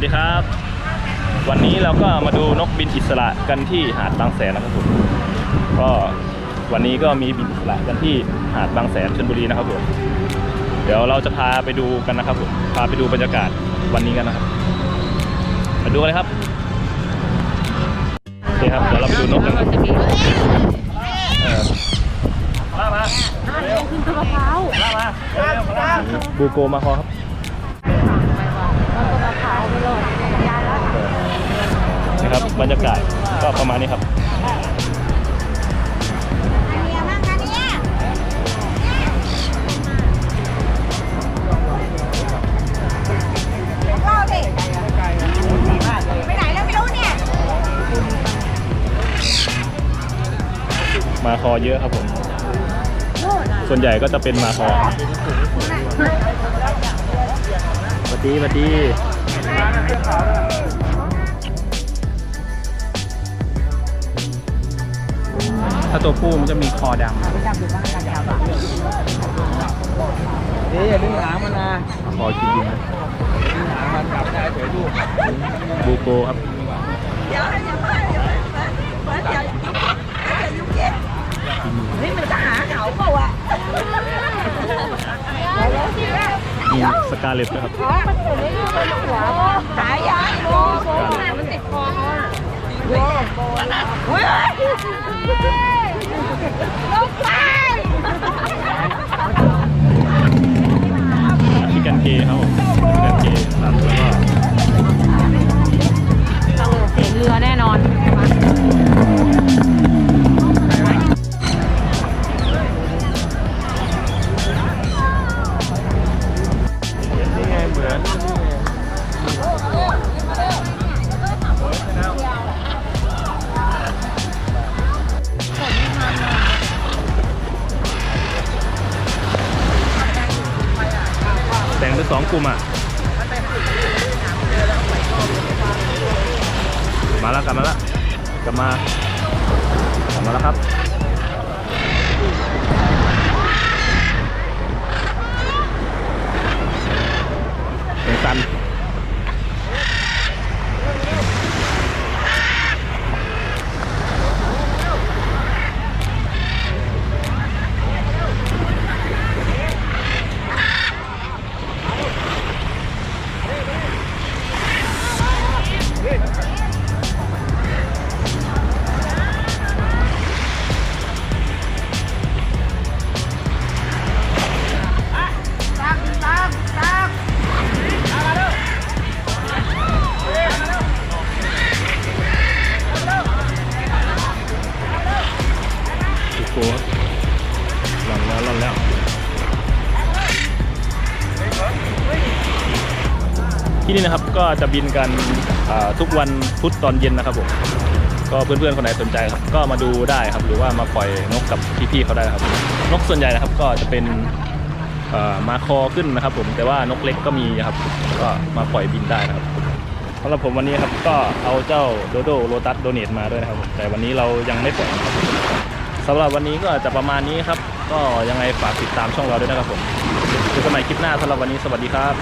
วัสดีครับ วันนี้เราก็มาดูนกบินอิสระกันที่หาดบางแสนนะครับผมก็วันนี้ก็มีบินอิสระกันที่หาดบางแสนชลบุรีนะครับผมเดี๋ยวเราจะพาไปดูกันนะครับผมพาไปดูบรรยากาศวันนี้กันนะครับมาดูกันเลยครับโอเคครับเดี๋ยวเราไปดูนกกันครับเออมามาขึ้นกระเพรามามาบูโกมาคอครับ กระเพราไปเลยยายแล้ว นะครับบรรยากาศก็ประมาณนี้ครับมาดิไปไหนแล้วไม่รู้เนี่ยมาคอเยอะครับผม ส่วนใหญ่ก็จะเป็นมาคอสวัสดีสวัสดี ถ้าตัวผู้มันจะมีคอดเดี๋ยวอย่าดึงหางมันนะำคอจริงๆนะดึงหางมันกลับได้เฉยลูกบูโกครับเฮ้ยมันจะหาเขาเปล่าวะมีสกาเลตนะครับอ๋อมันถึงไม่รู้มันหัวหายายโบโบมันติดคอเขาอะโบโบเฮ้ยล งไสองกลุ่มอะ มาแล้วกลับมาแล้วกลับมากลับมาแล้วครับเป็นตัน ที่นี่นะครับก็จะบินกันทุกวันพุธตอนเย็นนะครับผมก็เพื่อนๆคนไหนสนใจครับก็มาดูได้ครับ หรือว่ามาปล่อยนกกับพี่ๆเขาได้ครับ นกส่วนใหญ่นะครับก็จะเป็นมาคอขึ้นนะครับ ผมแต่ว่านกเล็กก็มีครับ ก็มาปล่อยบินได้นะครับสำหรับผมวันนี้ครับก็เอาเจ้าโดโดโรตัสโดเนตมาด้วยนะครับ แต่วันนี้เรายังไม่ปล่อยสำหรับวันนี้ก็จะประมาณนี้ครับ ก็ยังไงฝากติดตามช่องเราด้วยนะครับผมเจอกันใหม่คลิปหน้าสำหรับวันนี้สวัสดีครับ